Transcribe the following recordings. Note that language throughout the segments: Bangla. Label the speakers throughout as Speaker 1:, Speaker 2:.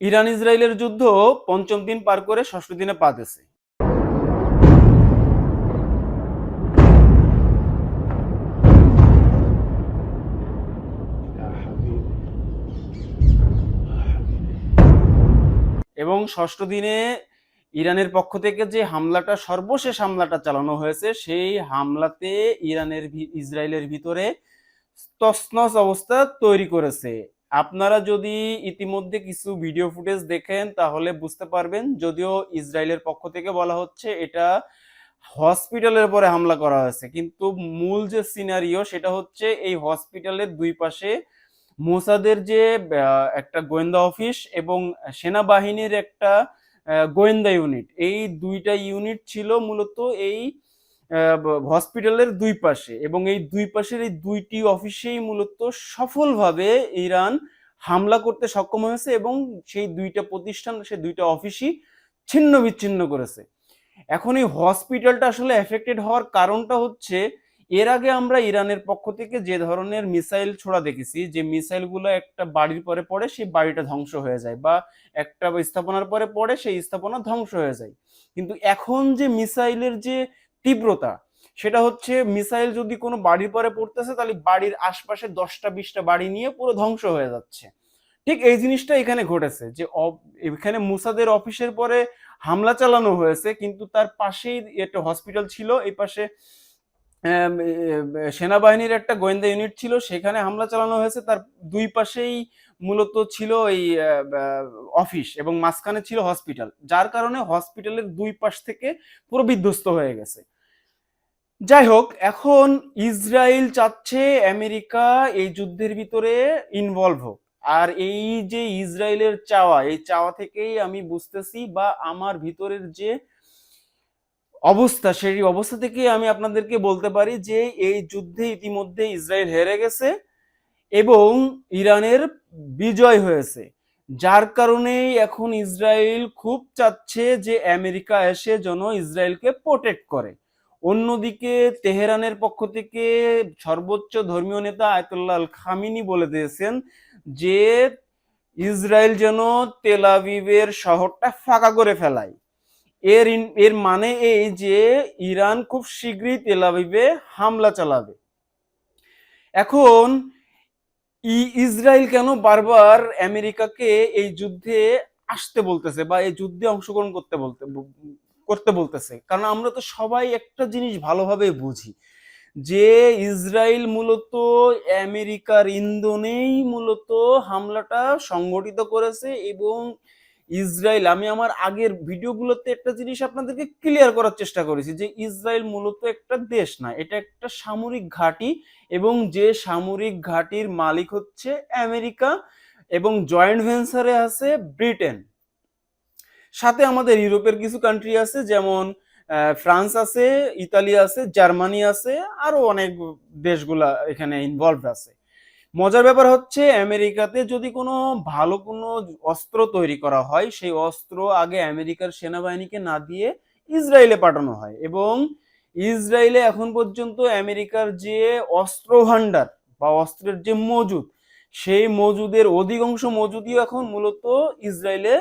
Speaker 1: ইরান ইসরায়েলের যুদ্ধ পঞ্চম দিন পার করে ষষ্ঠ দিনে পা এবং ষষ্ঠ দিনে ইরানের পক্ষ থেকে যে হামলাটা, সর্বশেষ হামলাটা চালানো হয়েছে, সেই হামলাতে ইরানের ইসরায়েলের ভিতরে তসনস অবস্থা তৈরি করেছে। আপনারা যদি ইতিমধ্যে কিছু ভিডিও ফুটেজ দেখেন, তাহলে বুঝতে পারবেন যদিও ইসরায়েলের পক্ষ থেকে বলা হচ্ছে এটা হসপিটালের পরে হামলা করা হয়েছে। কিন্তু মূল যে সিনারিও সেটা হচ্ছে এই হসপিটালের দুই পাশে মোসাদের যে একটা গোয়েন্দা অফিস এবং সেনাবাহিনীর একটা গোয়েন্দা ইউনিট এই দুইটা ইউনিট ছিল মূলত এই হসপিটালের দুই পাশে এবং এই দুই পাশের এই দুইটি অফিসেই মূলত সফলভাবে ইরান হামলা করতে সক্ষম হয়েছে এবং সেই দুইটা প্রতিষ্ঠান, সেই দুইটা অফিসই ছিন্ন বিচ্ছিন্ন করেছে। এখন এই হসপিটালটা আসলে এফেক্টেড হওয়ার কারণটা হচ্ছে, এর আগে আমরা ইরানের পক্ষ থেকে যে ধরনের মিসাইল ছোড়া দেখেছি, যে মিসাইলগুলো একটা বাড়ির পরে পড়ে, সেই বাড়িটা ধ্বংস হয়ে যায় বা একটা স্থাপনার পরে পড়ে, সেই স্থাপনা ধ্বংস হয়ে যায়। কিন্তু এখন যে মিসাইলের যে তীব্রতা। সেটা হচ্ছে মিসাইল যদি কোনো বাড়ির পরে পড়তেছে, তাহলে বাড়ির আশপাশে দশটা বিশটা বাড়ি নিয়ে পুরো ধ্বংস হয়ে যাচ্ছে। ঠিক এই জিনিসটা এখানে ঘটেছে যে এখানে মুসাদের অফিসের পরে হামলা চালানো হয়েছে, কিন্তু তার পাশেই একটা হসপিটাল ছিল, এই পাশে সেনাবাহিনীর একটা গোয়েন্দা ইউনিট ছিল, সেখানে হামলা চালানো হয়েছে, তার দুই পাশেই মূলত ছিল এই অফিস এবং মাঝখানে ছিল হসপিটাল যার কারণে হসপিটালের দুই পাশ থেকে পুরো বিধ্বস্ত হয়ে গেছে। যাই হোক, এখন ইসরায়েল চাচ্ছে আমেরিকা এই যুদ্ধের ভিতরে ইনভলভ হোক। আর এই যে ইসরায়েলের চাওয়া, এই চাওয়া থেকেই আমি বুঝতেছি বা আমার ভিতরের যে অবস্থা, সেই অবস্থা থেকে আমি আপনাদেরকে বলতে পারি যে এই যুদ্ধে ইতিমধ্যে ইসরায়েল হেরে গেছে এবং ইরানের বিজয় হয়েছে। যার কারণেই এখন ইসরায়েল খুব চাচ্ছে যে আমেরিকা এসে যেন ইসরায়েলকে প্রোটেক্ট করে। অন্যদিকে তেহরানের পক্ষ থেকে সর্বোচ্চ ধর্মীয় নেতা আয়তুল্লাহ খামিনি বলে দিয়েছেন যে ইসরায়েল যেন তেল আবিবের শহরটা ফাঁকা করে ফেলায়। এর এর মানে এই যে ইরান খুব শীঘ্রই তেল আবিবে হামলা চালাবে। এখন ইসরায়েল কেন বারবার আমেরিকাকে এই যুদ্ধে আসতে বলতেছে বা এই যুদ্ধে অংশগ্রহণ করতে বলতে করতে বলতেছে? কারণ আমরা তো সবাই একটা জিনিস ভালোভাবে বুঝি যে ইসরায়েল মূলত আমেরিকার ইন্ধনেই মূলত হামলাটা সংগঠিত করেছে এবং ইসরায়েল, আমি আমার আগের ভিডিওগুলোতে একটা জিনিস আপনাদেরকে ক্লিয়ার করার চেষ্টা করেছি যে ইসরায়েল মূলত একটা দেশ না, এটা একটা সামরিক ঘাঁটি এবং যে সামরিক ঘাঁটির মালিক হচ্ছে আমেরিকা এবং জয়েন্ট ভেঞ্চারে আছে ব্রিটেন। সাথে আমাদের ইউরোপের কিছু কান্ট্রি আছে যেমন ফ্রান্স আছে, ইতালি আছে, জার্মানি আছে, আরও অনেক দেশগুলা এখানে ইনভলভ আছে। মজার ব্যাপার হচ্ছে আমেরিকাতে যদি কোনো ভালো কোনো অস্ত্র তৈরি করা হয়, সেই অস্ত্র আগে আমেরিকার সেনাবাহিনীকে না দিয়ে ইসরায়েলে পাঠানো হয় এবং ইসরায়েলে এখন পর্যন্ত আমেরিকার যে অস্ত্র ভাণ্ডার বা অস্ত্রের যে মজুদ, সেই মজুদের অধিকাংশ মজুদই এখন মূলত ইসরায়েলে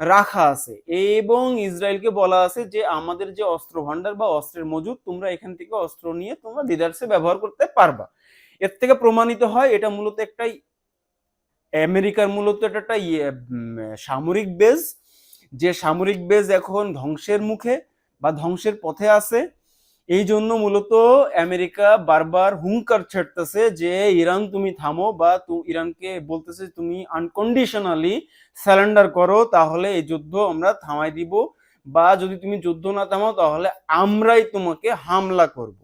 Speaker 1: রাখা আছে এবং ইসরায়েলকে বলা আছে যে আমাদের যে অস্ত্র ভাণ্ডার বা অস্ত্রের মজুদ, তোমরা এখান থেকে অস্ত্র নিয়ে তোমরা দিদার্সে ব্যবহার করতে পারবা। এর থেকে প্রমাণিত হয় এটা মূলত একটাই আমেরিকার মূলত এটা একটা ইয়ে, সামরিক বেজ যে সামরিক বেজ এখন ধ্বংসের মুখে বা ধ্বংসের পথে আছে। এই জন্য মূলত আমেরিকা বারবার হুঙ্কার ছাড়তেছে যে ইরান তুমি থামো বা ইরানকে বলতেছে তুমি আনকন্ডিশনালি স্যালেন্ডার করো তাহলে এই যুদ্ধ আমরা থামাই দিব বা যদি তুমি যুদ্ধ না থামাও তাহলে আমরাই তোমাকে হামলা করব।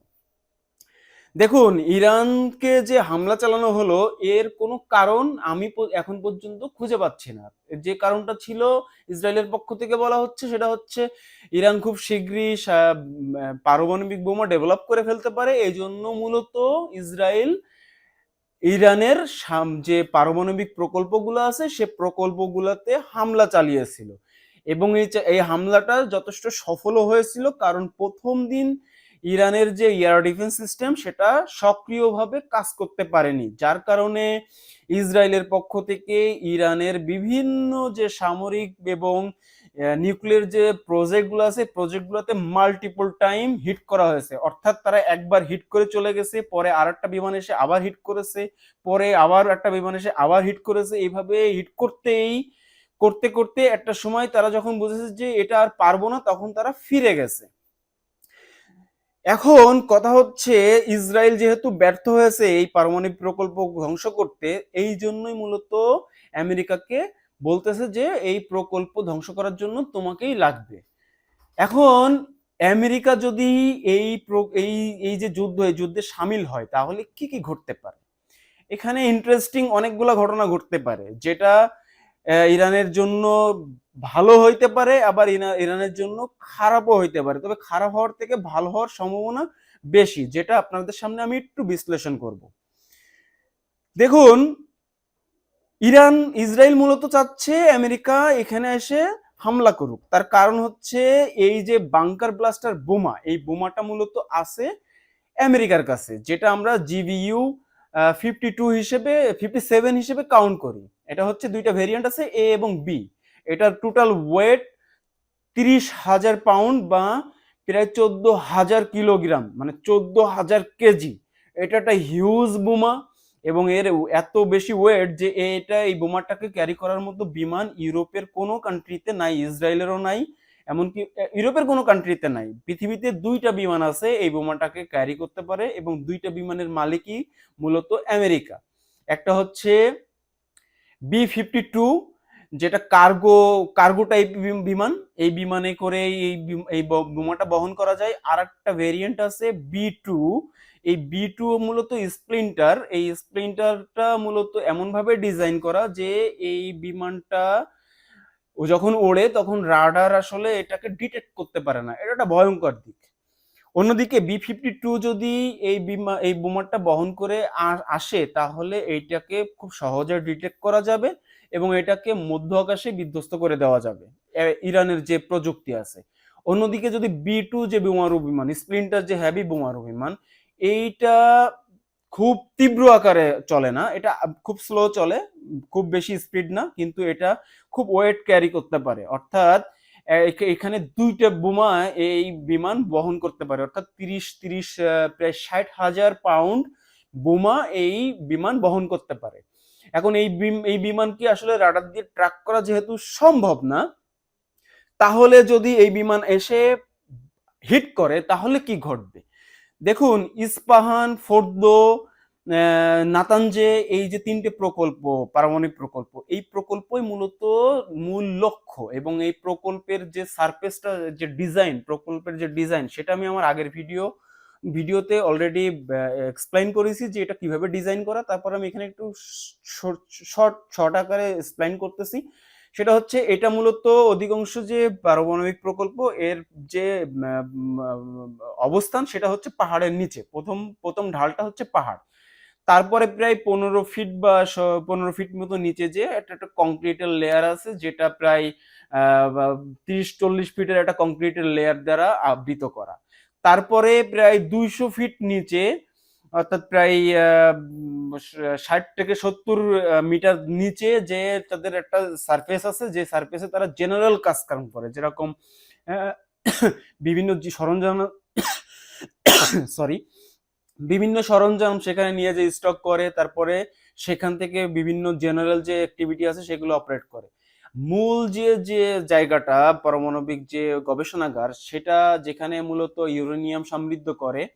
Speaker 1: দেখুন, ইরানকে যে হামলা চালানো হলো, এর কোনো কারণ আমি এখন পর্যন্ত খুঁজে পাচ্ছি না। যে কারণটা ছিল ইসরায়েলের পক্ষ থেকে বলা হচ্ছে, সেটা হচ্ছে ইরান খুব শীঘ্রই পারমাণবিক বোমা ডেভেলপ করে ফেলতে পারে। এই জন্য মূলত ইসরায়েল ইরানের সাম- যে পারমাণবিক প্রকল্পগুলো আছে, সে প্রকল্পগুলোতে হামলা চালিয়েছিল। এবং এই হামলাটা যথেষ্ট সফলও হয়েছিল, কারণ প্রথম দিন ইরানের যে এয়ার ডিফেন্স সিস্টেম, সেটা সক্রিয়ভাবে কাজ করতে পারেনি। যার কারণে ইসরায়েলের পক্ষ থেকে ইরানের বিভিন্ন যে সামরিক এবং নিউক্লিয়ার যে প্রজেক্টগুলো আছে প্রজেক্টগুলোতে মাল্টিপল টাইম হিট করা হয়েছে। অর্থাৎ তারা একবার হিট করে চলে গেছে, পরে আর একটা বিমান এসে আবার হিট করেছে, পরে আবার একটা বিমান এসে আবার হিট করেছে। এইভাবে হিট করতেই, করতে করতে একটা সময় তারা যখন বুঝেছে যে এটা আর পারব না, তখন তারা ফিরে গেছে। এখন কথা হচ্ছে, ইসরায়েল যেহেতু ব্যর্থ হয়েছে এই পারমাণবিক প্রকল্প ধ্বংস করতে, এই জন্যই মূলত আমেরিকাকে বলতেছে যে এই প্রকল্প ধ্বংস করার জন্য তোমাকেই লাগবে। এখন আমেরিকা যদি এই এই এই যে যুদ্ধ, এই যুদ্ধে সামিল হয়, তাহলে কি কি ঘটতে পারে? এখানে ইন্টারেস্টিং অনেকগুলা ঘটনা ঘটতে পারে, যেটা ইরানের জন্য ভালো হইতে পারে, আবার ইরানের জন্য খারাপও হইতে পারে। তবে খারাপ হওয়ার থেকে ভালো হওয়ার সম্ভাবনা বেশি, যেটা আপনাদের সামনে আমি একটু বিশ্লেষণ করব। দেখুন, ইরান, ইসরায়েল মূলত চাচ্ছে আমেরিকা এখানে এসে হামলা করুক। তার কারণ হচ্ছে এই যে বাংকার ব্লাস্টার বোমা, এই বোমাটা মূলত আছে আমেরিকার কাছে, যেটা আমরা জিবিইউ ফিফটি টু হিসেবে ফিফটি সেভেন হিসেবে কাউন্ট করি। এটা হচ্ছে দুইটা ভেরিয়েন্ট আছে এ এবং বি এটার টোটাল ওয়েট তিরিশ হাজার পাউন্ড বা প্রায় চোদ্দ হাজার কিলোগ্রাম মানে চোদ্দ হাজার কেজি এটা একটা হিউজ বোমা এবং এর এত বেশি ওয়েট যে এটা এই বোমাটাকে ক্যারি করার মতো বিমান ইউরোপের কোনো কান্ট্রিতে নাই, ইসরায়েলেরও নাই, এমনকি ইউরোপের কোনো কান্ট্রিতে নাই। পৃথিবীতে দুইটা বিমান আছে এই বোমাটাকে ক্যারি করতে পারে এবং দুইটা বিমানের মালিকই মূলত আমেরিকা। একটা হচ্ছে বি ফিফটি টু যেটা কার্গো কার্গো টাইপ বিমান, এই বিমানে করে এই এই বোমাটা বহন করা যায়। আর একটা ভেরিয়েন্ট আছে বি টু এই বি টু মূলত স্প্লিন্টার এই স্প্লিন্টারটা মূলত এমন ভাবে ডিজাইন করা যে এই বিমানটা ও যখন ওড়ে, তখন রাডার আসলে এটাকে ডিটেক্ট করতে পারে না। এটা একটা ভয়ঙ্কর দিক। অন্যদিকে বি ফিফটি টু যদি এই বিমা এই বোমাটা বহন করে আসে, তাহলে এইটাকে খুব সহজে ডিটেক্ট করা যাবে। এবং এটাকে মধ্য আকাশে বিধ্বস্ত করে দেওয়া যাবে। ইরানের যে প্রযুক্তি আছে। অন্যদিকে যদি বি টু যে বোমারু বিমান, স্প্লিন্টার যে হ্যাভি বোমারু বিমান, এইটা খুব তীব্র আকারে চলে না। এটা খুব স্লো চলে, খুব বেশি স্পিড না, কিন্তু এটা খুব ওয়েট ক্যারি করতে পারে। অর্থাৎ এখানে দুইটা বোমা এই বিমান বহন করতে পারে। অর্থাৎ তিরিশ তিরিশ প্রায় ষাট হাজার পাউন্ড বোমা এই বিমান বহন করতে পারে। এখন এই এই বিমান কি আসলে রাডার দিয়ে ট্র্যাক করা যেহেতু সম্ভব না, তাহলে যদি এই বিমান এসে হিট করে, তাহলে কি ঘটবে? দেখুন, ইস্পাহান, ফোর্দো নাতানজে, এই যে তিনটে প্রকল্প, পারমাণবিক প্রকল্প, এই প্রকল্পই মূলত মূল লক্ষ্য এবং এই প্রকল্পের যে সারফেসটা যে ডিজাইন প্রকল্পের যে ডিজাইন সেটা আমি আমার আগের ভিডিও ভিডিওতে অলরেডি এক্সপ্লেইন করেছি যে এটা কীভাবে ডিজাইন করা। তারপর আমি এখানে একটু শর্ট শর্ট আকারে এক্সপ্লেইন করতেছি। সেটা হচ্ছে এটা মূলত অধিকাংশ যে পারমাণবিক প্রকল্প, এর যে অবস্থান সেটা হচ্ছে পাহাড়ের নিচে। প্রথম প্রথম ঢালটা হচ্ছে পাহাড়। তারপরে প্রায় পনেরো ফিট বা পনেরো ফিট মতো নিচে যে একটা একটা কংক্রিটের লেয়ার আছে, যেটা প্রায় তিরিশ, চল্লিশ ফিটের একটা কংক্রিটের লেয়ার দ্বারা আবৃত করা। তারপরে প্রায় দুইশো ফিট নিচে, অর্থাৎ প্রায় ষাট থেকে সত্তর মিটার নিচে যে তাদের একটা সারফেস আছে, যে সারফেসে তারা জেনারেল কাজ কাম করে। যেরকম বিভিন্ন যে সরঞ্জাম সরি বিভিন্ন সরঞ্জাম সেখানে নিয়ে যে স্টক করে, তারপরে সেখান থেকে বিভিন্ন জেনারেল যে অ্যাক্টিভিটি আছে সেগুলো অপারেট করে। মূল যে যে জায়গাটা পারমাণবিক যে গবেষণাগার, সেটা যেখানে মূলত ইউরেনিয়াম সমৃদ্ধ করে,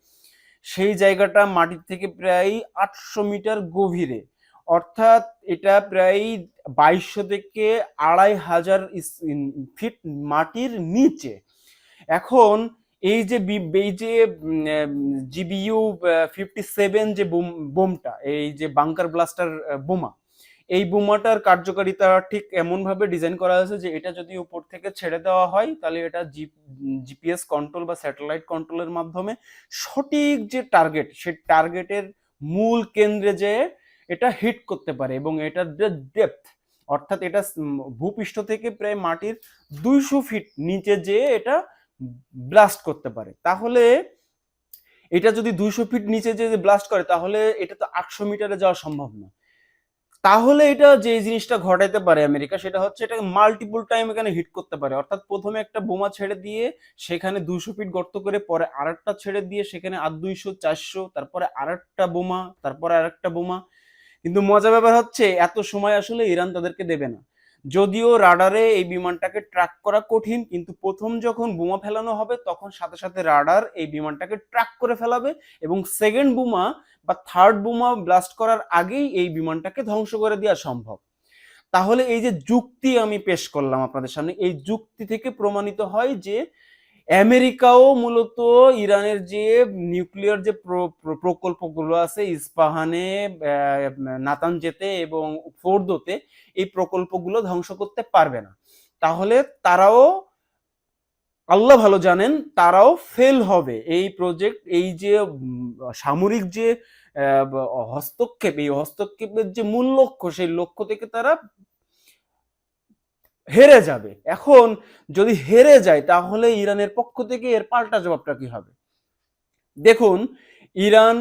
Speaker 1: সেই জায়গাটা মাটির থেকে প্রায় আটশো মিটার গভীরে। অর্থাৎ এটা প্রায় বাইশশো থেকে আড়াই হাজার ফিট মাটির নিচে। এখন এই যে এই যে জিবিইউ ফিফটি সেভেন যে বোম- বোমটা, এই যে বাংকার ব্লাস্টার বোমা এই বোমাটার কার্যকারিতা ঠিক এমন ভাবে ডিজাইন করা হয়েছে যে এটা যদি উপর থেকে ছেড়ে দেওয়া হয়, তাহলে এটা জিপিএস কন্ট্রোল বা স্যাটেলাইট কন্ট্রোলের মাধ্যমে সঠিক যে টার্গেট সেই টার্গেটের মূল কেন্দ্রে যে এটা হিট করতে পারে এবং এটার যে ডেপথ অর্থাৎ এটা ভূপৃষ্ঠ থেকে প্রায় মাটির দুইশো ফিট নিচে যে এটা ব্লাস্ট করতে পারে। তাহলে এটা যদি দুইশো ফিট নিচে যে ব্লাস্ট করে, তাহলে এটা তো আটশো মিটারে যাওয়া সম্ভব না। তাহলে এটা যে জিনিসটা ঘটাইতে পারে আমেরিকা, সেটা হচ্ছে এটা মাল্টিপল টাইম এখানে হিট করতে পারে। অর্থাৎ প্রথমে একটা বোমা ছেড়ে দিয়ে সেখানে দুইশো ফিট গর্ত করে, পরে আর একটা ছেড়ে দিয়ে সেখানে আর দুইশো, চারশো, তারপরে আর একটা বোমা, তারপরে আর একটা বোমা। কিন্তু মজা ব্যাপার হচ্ছে, এত সময় আসলে ইরান তাদেরকে দেবে না। যদিও রাডারে এই বিমানটাকে ট্র্যাক করা কঠিন, কিন্তু প্রথম যখন বোমা ফেলানো হবে, তখন সাথে সাথে রাডার এই বিমানটাকে ট্র্যাক করে ফেলাবে এবং সেকেন্ড বোমা বা থার্ড বোমা ব্লাস্ট করার আগেই এই বিমানটাকে ধ্বংস করে দেওয়া সম্ভব। তাহলে এই যে যুক্তি আমি পেশ করলাম আপনাদের সামনে, এই যুক্তি থেকে প্রমাণিত হয় যে আমেরিকাও মূলত ইরানের যে নিউক্লিয়ার যে প্র- প্র- প্রকল্পগুলো আছে, ইস্পাহানে নাতানজেতে এবং ফোর্দোতে এই প্রকল্পগুলো ধ্বংস করতে পারবে না। তাহলে তারাও, আল্লাহ ভালো জানেন, তারাও ফেল হবে। এই প্রজেক্ট এই যে সামরিক যে হস্তক্ষেপ, এই হস্তক্ষেপের যে মূল লক্ষ্য, সেই লক্ষ্য থেকে তারা হেরে যাবে। এখন যদি হেরে যায়, তাহলে ইরানের পক্ষ থেকে এর পাল্টা জবাবটা কি হবে? দেখুন, ইরান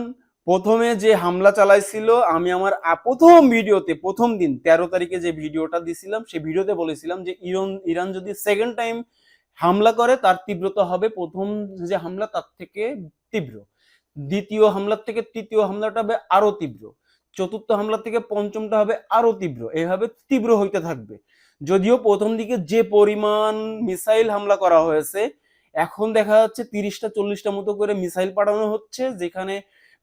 Speaker 1: প্রথমে যে হামলা চালাইছিল, আমি আমার প্রথম ভিডিওতে, প্রথম দিন, তেরো তারিখে যে ভিডিওটা দিছিলাম, সেই ভিডিওতে বলেছিলাম যে ইরান ইরান যদি সেকেন্ড টাইম হামলা করে, তার তীব্রতা হবে প্রথম যে হামলা, তার থেকে তীব্র। দ্বিতীয় হামলার থেকে তৃতীয় হামলাটা হবে আরও তীব্র। চতুর্থ হামলা থেকে পঞ্চমটা হবে আরও তীব্র। এভাবে তীব্র হইতে থাকবে। যদিও প্রথম দিকে যে পরিমাণ মিসাইল হামলা করা হয়েছে, এখন দেখা যাচ্ছে তিরিশটা, চল্লিশটা মতো করে মিসাইল পাঠানো হচ্ছে, যেখানে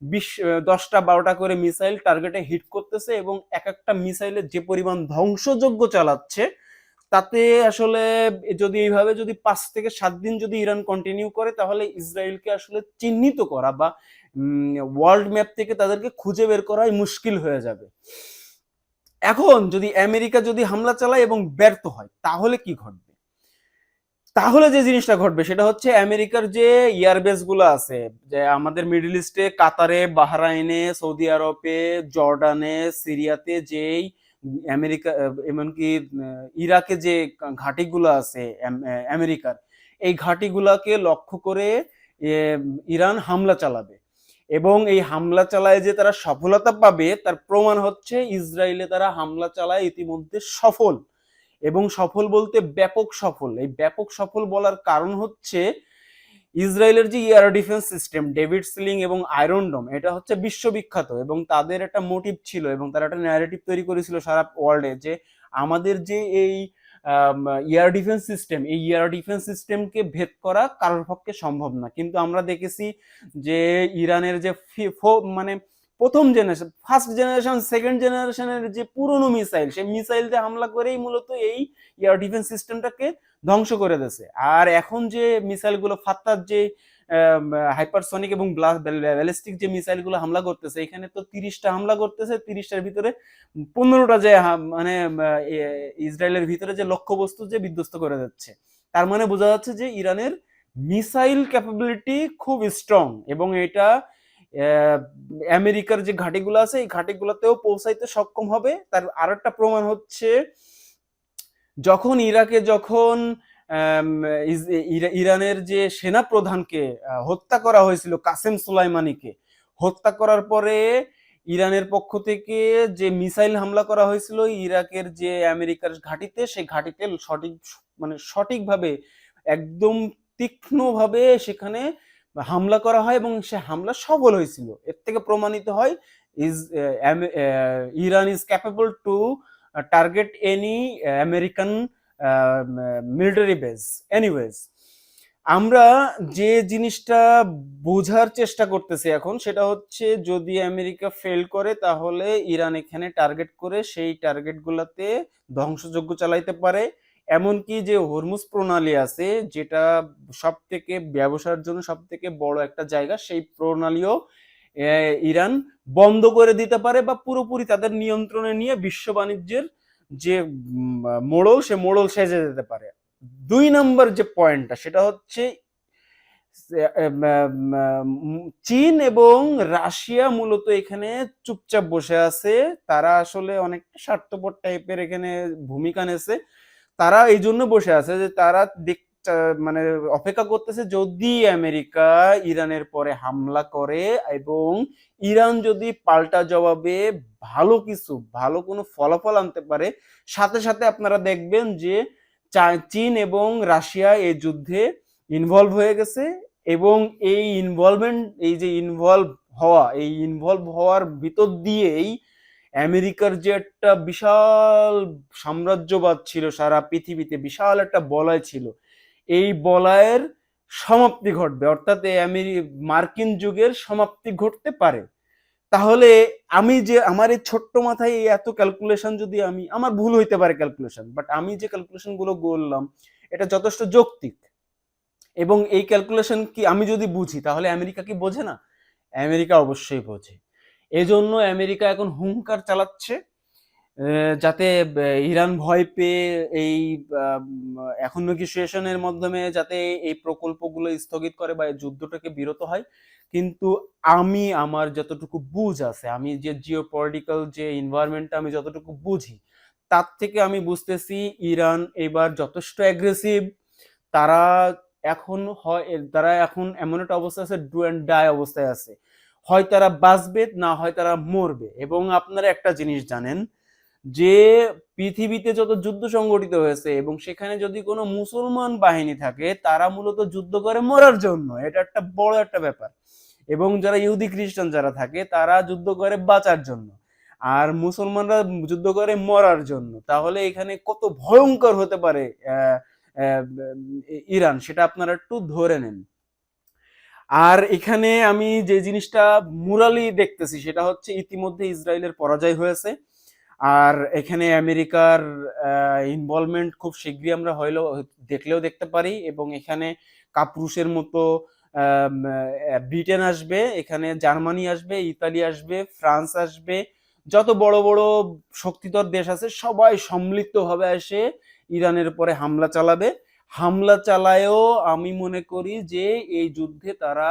Speaker 1: বিশ দশটা, বারোটা করে মিসাইল টার্গেটে হিট করতেছে এবং এক একটা মিসাইলের যে পরিমাণ ধ্বংসযোগ্য চালাচ্ছে, তাতে আসলে যদি এইভাবে যদি পাঁচ থেকে সাত দিন যদি ইরান কন্টিনিউ করে, তাহলে ইসরায়েলকে আসলে চিহ্নিত করা বা ওয়ার্ল্ড ম্যাপ থেকে তাদেরকে খুঁজে বের করাই মুশকিল হয়ে যাবে। এখন যদি আমেরিকা যদি হামলা চালায় এবং ব্যর্থ হয়, তাহলে কি ঘটবে? তাহলে যে জিনিসটা ঘটবে, সেটা হচ্ছে আমেরিকার যে এয়ারবেসগুলো আছে, যে আমাদের মিডল ইস্টে, কাতারে, বাহরাইনে, সৌদি আরবে, জর্ডানে, সিরিয়াতে যেই আমেরিকা, এমনকি ইরাকে যে ঘাঁটিগুলো আছে আমেরিকার, এই ঘাঁটিগুলোকে লক্ষ্য করে ইরান হামলা চালাবে। এবং এই হামলা চালায় যে তারা সফলতা পাবে, তার প্রমাণ হচ্ছে ইসরায়েলে তারা হামলা চালায় ইতিমধ্যে সফল। এবং সফল বলতে ব্যাপক সফল। এই ব্যাপক সফল বলার কারণ হচ্ছে ইসরায়েলের যে air defence system, David sling এবং আয়রন ডোম, এটা হচ্ছে বিশ্ববিখ্যাত এবং তাদের একটা মোটিভ ছিল এবং তারা একটা ন্যারেটিভ তৈরি করেছিল সারা ওয়ার্ল্ডে যে আমাদের যে এই এয়ার ডিফেন্স সিস্টেম এই ইয়ার ডিফেন্স সিস্টেমকে ভেদ করা কারোর পক্ষে সম্ভব না। কিন্তু আমরা দেখেছি যে ইরানের যে মানে প্রথম জেনারেশন ফার্স্ট জেনারেশন সেকেন্ড জেনারেশনের যে পুরনো মিসাইল সেই মিসাইল দিয়ে হামলা করেই মূলত এই এয়ার ডিফেন্স সিস্টেমটাকে ধ্বংস করে দিয়েছে। আর এখন যে মিসাইলগুলো ফাত্তার যে হাইপারসনিক এবং ব্যালিস্টিক যে মিসাইলগুলো হামলা করতেছে, এখানে তো তিরিশটা হামলা করতেছে, তিরিশটার ভিতরে পনেরোটা যে মানে ইসরায়েলের ভিতরে যে লক্ষ্যবস্তু যে বিধ্বস্ত করে যাচ্ছে। তার মানে বোঝা যাচ্ছে যে ইরানের মিসাইল ক্যাপাবিলিটি খুব স্ট্রং এবং এটা আমেরিকার যে ঘাঁটিগুলো আছে, এই ঘাঁটিগুলোতেও পৌঁছাইতে সক্ষম হবে। তার আরেকটা প্রমাণ হচ্ছে, যখন ইরাকে যখন ইরা- ইরানের যে সেনা প্রধানকে হত্যা করা হয়েছিল কাসেম সুলাইমানিকে, হত্যা করার পরে ইরানের পক্ষ থেকে যে মিসাইল হামলা করা হয়েছিল ইরাকের যে আমেরিকার ঘাঁটিতে সেই ঘাঁটিতে সঠিক মানে সঠিকভাবে, একদম তীক্ষ্ণভাবে সেখানে হামলা করা হয় এবং সে হামলা সফল হয়েছিল। এর থেকে প্রমাণিত হয়, is Iran is capable to target any American military base anyways আমরা যে জিনিসটা বোঝার চেষ্টা করতেছি এখন, সেটা হচ্ছে যদি আমেরিকা ফেল করে, তাহলে ইরান এখানে টার্গেট করে সেই টার্গেটগুলোতে ধ্বংসযজ্ঞ চালাইতে পারে। এমনকি যে হরমুজ প্রণালী আছে, যেটা সব থেকে ব্যবসার জন্য সব থেকে বড় একটা জায়গা, সেই প্রণালীও ইরান বন্ধ করে দিতে পারে বা পুরোপুরি তাদের নিয়ন্ত্রণে নিয়ে বিশ্ব বাণিজ্যের যে মোড়ল, সে মোড়ল সেজে যেতে পারে। দুই নম্বর যে পয়েন্টটা, সেটা হচ্ছে চীন এবং রাশিয়া মূলত এখানে চুপচাপ বসে আছে। তারা আসলে অনেকটা স্বার্থপর টাইপের এখানে ভূমিকা নেছে তারা এই জন্য বসে আছে যে, তারা দেখ- মানে অপেক্ষা করতেছে যদি আমেরিকা ইরানের পরে হামলা করে এবং ইরান যদি পাল্টা জবাবে ভালো কিছু, ভালো কোনো ফলাফল আনতে পারে, সাথে সাথে আপনারা দেখবেন যে চীন এবং রাশিয়া এই যুদ্ধে ইনভলভ হয়ে গেছে এবং এই ইনভলভমেন্ট এই যে ইনভলভ হওয়া, এই ইনভলভ হওয়ার ভিতর দিয়েই আমেরিকার যে একটা বিশাল সাম্রাজ্যবাদ ছিল সারা পৃথিবীতে, বিশাল একটা বলয় ছিল এই বলয়ের সমাপ্তি ঘটবে, অর্থাৎ মার্কিন যুগের সমাপ্তি ঘটতে পারে। তাহলে আমি যে আমার এই ছোট্ট মাথায় এই এত ক্যালকুলেশন যদি আমি, আমার ভুল হইতে পারে ক্যালকুলেশন বাট আমি যে ক্যালকুলেশনগুলো বললাম এটা যথেষ্ট যৌক্তিক। এবং এই ক্যালকুলেশন কি আমি যদি বুঝি, তাহলে আমেরিকা কি বোঝে না? আমেরিকা অবশ্যই বোঝে। এজন্য আমেরিকা এখন হুঙ্কার চালাচ্ছে। যাতে ইরান ভয় পেয়ে এই এখন নেগোসিয়েশনের মাধ্যমে যাতে এই প্রকল্পগুলো স্থগিত করে বা এই যুদ্ধটাকে বিরত হয়। কিন্তু আমি, আমার যতটুকু বুঝ আছে, আমি যে জিও পলিটিক্যাল যে এনভায়রনমেন্টটা আমি যতটুকু বুঝি, তার থেকে আমি বুঝতেছি ইরান এবার যথেষ্ট অ্যাগ্রেসিভ তারা এখন হয়, তারা এখন এমন একটা অবস্থা আছে ডু অ্যান্ড ডাই অবস্থায় আছে। হয় তারা বাঁচবে, না হয় তারা মরবে। এবং আপনারা একটা জিনিস জানেন যে পৃথিবীতে যত যুদ্ধ সংগঠিত হয়েছে এবং সেখানে যদি কোনো মুসলমান বাহিনী থাকে, তারা মূলত যুদ্ধ করে মরার জন্য। এটা একটা বড় একটা ব্যাপার। এবং যারা ইহুদি খ্রিস্টান যারা থাকে, তারা যুদ্ধ করে বাঁচার জন্য। আর মুসলমানরা যুদ্ধ করে মরার জন্য। তাহলে এখানে কত ভয়ঙ্কর হতে পারে ইরান, সেটা আপনারা একটু ধরে নেন। আর এখানে আমি যে জিনিসটা মুরালি দেখতেছি, সেটা হচ্ছে ইতিমধ্যে ইসরায়েলের পরাজয় হয়েছে। আর এখানে আমেরিকার ইনভলভমেন্ট খুব শীঘ্রই আমরা হইলেও, দেখলেও দেখতে পারি এবং এখানে কাপুরুষের মতো ব্রিটেন আসবে, এখানে জার্মানি আসবে, ইতালি আসবে, ফ্রান্স আসবে, যত বড় বড় শক্তিধর দেশ আছে সবাই সম্মিলিতভাবে এসে ইরানের পরে হামলা চালাবে। হামলা চালায়ও আমি মনে করি যে এই যুদ্ধে তারা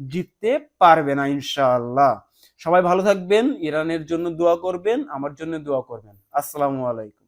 Speaker 1: জিততে পারবে না, ইনশাআল্লাহ। সবাই ভালো থাকবেন ইরানের জন্য দোয়া করবেন আমার জন্য দোয়া করবেন। আসসালামু আলাইকুম।